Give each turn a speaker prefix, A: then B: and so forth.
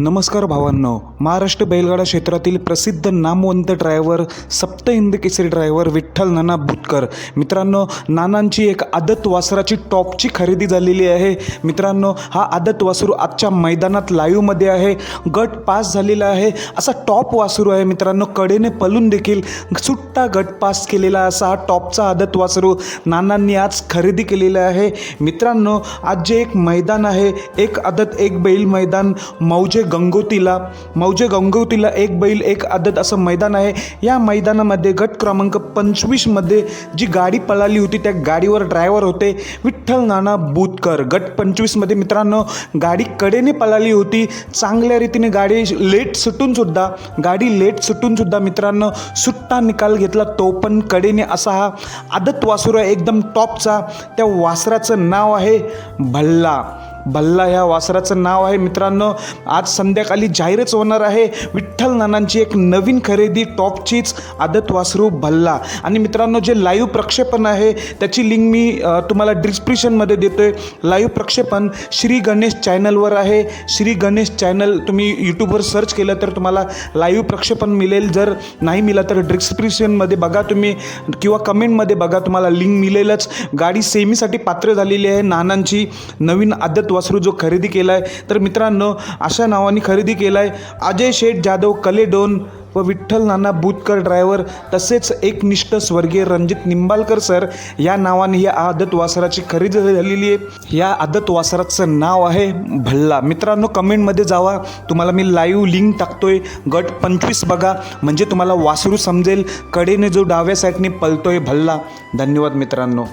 A: नमस्कार भावांनो. महाराष्ट्र बैलगाडा क्षेत्रातील प्रसिद्ध नामवंत ड्रायव्हर सप्त हिंद केसरी ड्रायव्हर विठ्ठल नाना बुतकर. मित्रांनो नानांची एक आदत वासराची टॉपची खरेदी झालेली आहे. मित्रांनो हा आदत वासरू आजच्या मैदानात लाईव्हमध्ये आहे. गट पास झालेला आहे. असा टॉप वासरू आहे मित्रांनो. कडेने पलून देखील सुट्टा गट पास केलेला असा हा टॉपचा आदत वासरू नानांनी आज खरेदी केलेला आहे. मित्रांनो आज जे एक मैदान आहे एक आदत एक बैल मैदान मौजे गंगोतीला. मौजे गंगोतीला एक बैल एक आदत असं मैदान आहे. या मैदानामध्ये गट क्रमांक पंचवीसमध्ये जी गाडी पळाली होती त्या गाडीवर ड्रायव्हर होते विठ्ठल नाना बुतकर. गट पंचवीसमध्ये मित्रांनो गाडी कडेने पळाली होती. चांगल्या रीतीने गाडी लेट सुटूनसुद्धा गाडी लेट सुटूनसुद्धा मित्रांनो सुट्टा निकाल घेतला. तो पण कडेने असा हा आदत वासुरा आहे एकदम टॉपचा त्या वासराचं नाव आहे भल्ला. भल्ला ह्या वासराचं नाव आहे. मित्रांनो आज संध्याकाळी जाहीरच होणार आहे विठ्ठल नानांची एक नवीन खरेदी टॉपचीच आदत वासरू भल्ला आणि मित्रांनो जे लाईव्ह प्रक्षेपण आहे त्याची लिंक मी तुम्हाला डिस्क्रिप्शनमध्ये देतो आहे लाईव्ह प्रक्षेपण श्री गणेश चॅनलवर आहे. श्री गणेश चॅनल तुम्ही यूट्यूबवर सर्च केलं तर तुम्हाला लाईव्ह प्रक्षेपण मिळेल. जर नाही मिळालं तर डिस्क्रिप्शनमध्ये बघा तुम्ही किंवा कमेंटमध्ये बघा तुम्हाला लिंक मिळेलच. गाडी सेमीसाठी पात्र झालेली आहे नानांची. नवीन आदत वासरू जो खरेदी केला आहे तर मित्रांनो अशा नावाने खरेदी केला आहे अजय शेठ जाधव कलेडोन व विठ्ठल नाना बुतकर ड्रायव्हर तसेच एकनिष्ठ स्वर्गीय रणजित निंबालकर सर या नावाने या आदत वासराची खरेदी झालेली आहे. या आदत वासराचं नाव आहे भल्ला. मित्रांनो कमेंटमध्ये जावा. तुम्हाला मी लाईव्ह लिंक टाकतोय. गट पंचवीस बघा. म्हणजे तुम्हाला वासरू समजेल. कडेने जो डाव्या साईडने पलतोय भल्ला. धन्यवाद मित्रांनो.